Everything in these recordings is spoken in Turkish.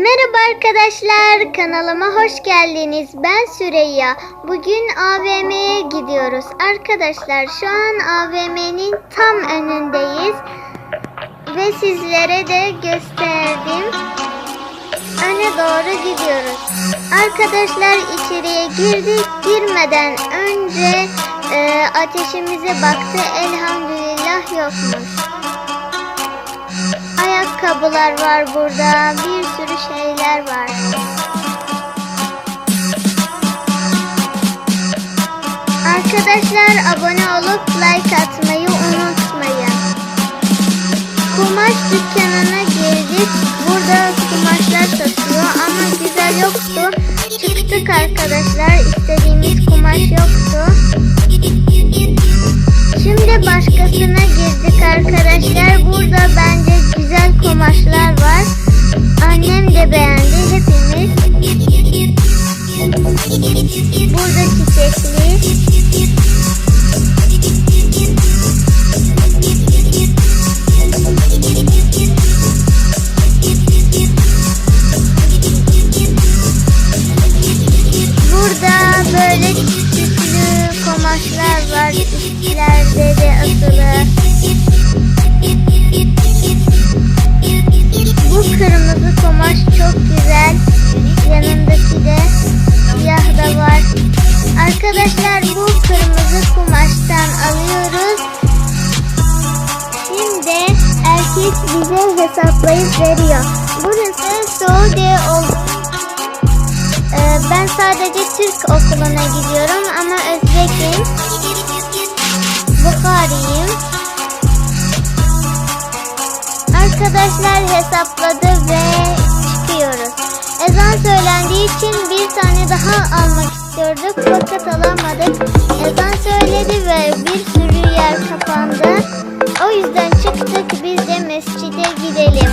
Merhaba arkadaşlar, kanalıma hoş geldiniz. Ben Süreyya. Bugün AVM'ye gidiyoruz. Arkadaşlar şu an AVM'nin tam önündeyiz. Ve sizlere de gösterdim. Öne doğru gidiyoruz. Arkadaşlar içeriye girdik. Girmeden önce e, ateşimize baktı. Elhamdülillah yokmuş. Ayakkabılar var burada. Bir sürü şeyler var. Arkadaşlar abone olup like atmayı unutmayın. Kumaş dükkanına girdik. Burada kumaşlar var. Annem de beğendi hepimiz. Burada çiçekli. Burada böyle süslü kumaşlar var. Üstlerde de asılı. Kumaş çok güzel. Yanındaki de siyah da var. Arkadaşlar bu kırmızı kumaştan alıyoruz. Şimdi erkek bize hesaplayıp veriyor. Burası Suudi ol. Ee, ben sadece Türk okuluna gidiyorum ama Özbekim. Bukhariyim. Arkadaşlar hesapladı ve çıkıyoruz. Ezan söylendiği için bir tane daha almak istiyorduk fakat alamadık. Ezan söyledi ve bir sürü yer kapandı. O yüzden çıktık biz de mescide gidelim.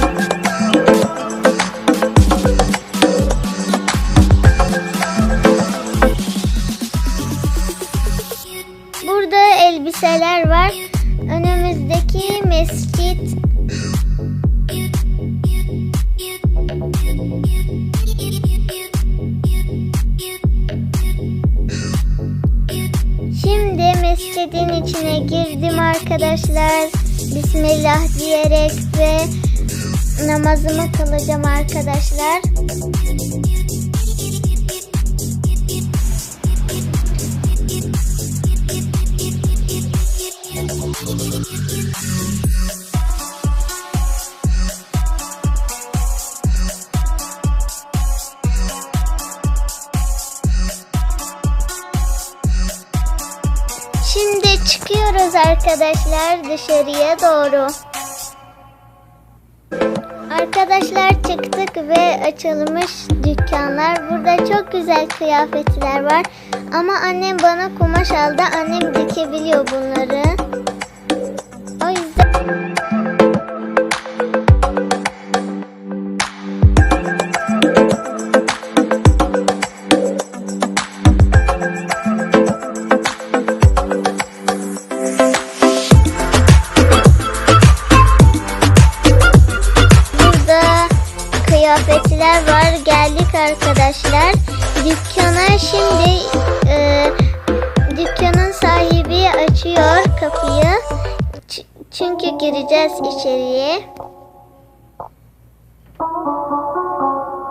Burada elbiseler var. Önümüzdeki mescit Mescidin içine girdim arkadaşlar. Bismillah diyerek ve namazımı kılacağım arkadaşlar. Çıkıyoruz arkadaşlar dışarıya doğru. Arkadaşlar çıktık ve açılmış dükkanlar. Burada çok güzel kıyafetler var. Ama annem bana kumaş aldı. Annem dikebiliyor bunları. Çünkü gireceğiz içeriye.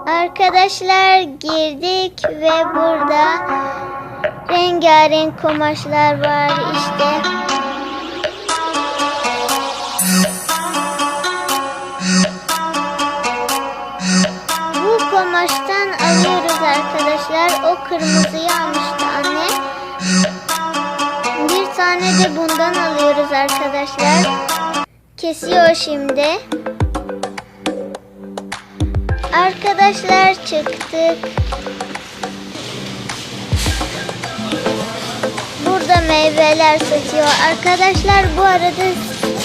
Arkadaşlar girdik ve burada rengarenk kumaşlar var işte. Bu kumaştan alıyoruz arkadaşlar. O kırmızıyı tane de bundan alıyoruz arkadaşlar. Kesiyor şimdi. Arkadaşlar çıktık. Burada meyveler satıyor. Arkadaşlar bu arada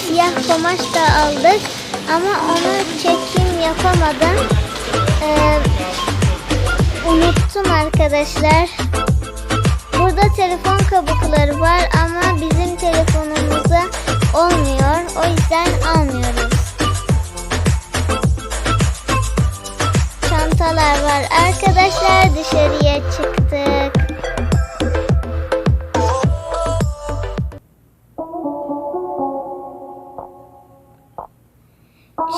siyah kumaş da aldık. Ama onu çekim yapamadım. Ee, unuttum arkadaşlar. Burada telefon kabukları var ama bizim telefonumuza olmuyor. O yüzden almıyoruz. Çantalar var. Arkadaşlar dışarıya çıktık.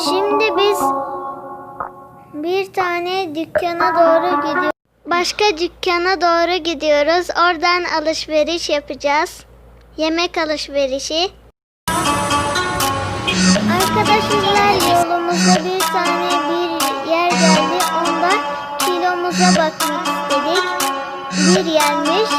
Şimdi biz bir tane dükkana doğru gidiyoruz. Başka dükkana doğru gidiyoruz. Oradan alışveriş yapacağız. Yemek alışverişi. Arkadaşlar yolumuzda bir tane bir yer geldi. Onda kilomuza bakmak istedik. Bir yermiş.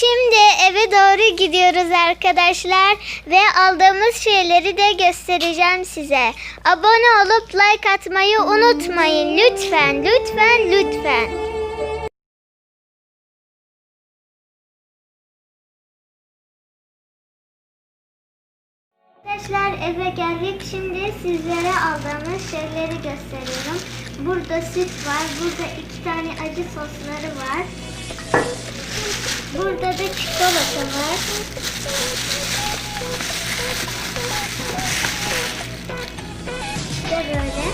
Şimdi eve doğru gidiyoruz arkadaşlar ve aldığımız şeyleri de göstereceğim size. Abone olup like atmayı unutmayın lütfen lütfen lütfen. Arkadaşlar eve geldik. Şimdi sizlere aldığımız şeyleri gösteriyorum. Burada süt var. Burada iki tane acı sosları var. İşte böyle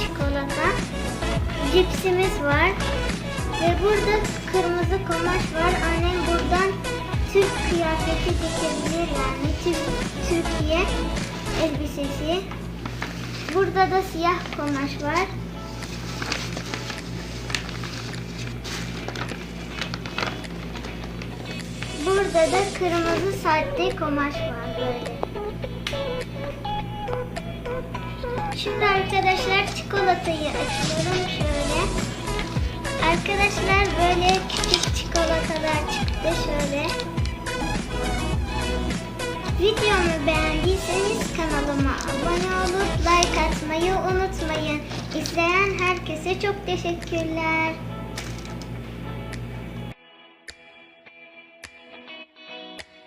çikolata. Cipsimiz var. Ve burada kırmızı kumaş var. Annem buradan Türk kıyafeti dikebilir yani. Türk, Türkiye elbisesi. Burada da siyah kumaş var. Burada da kırmızı sade kumaş var böyle. Şimdi arkadaşlar çikolatayı açıyorum şöyle. Arkadaşlar böyle küçük çikolatalar çıktı şöyle. Videomu beğendiyseniz kanalıma abone olup like atmayı unutmayın. İzleyen herkese çok teşekkürler.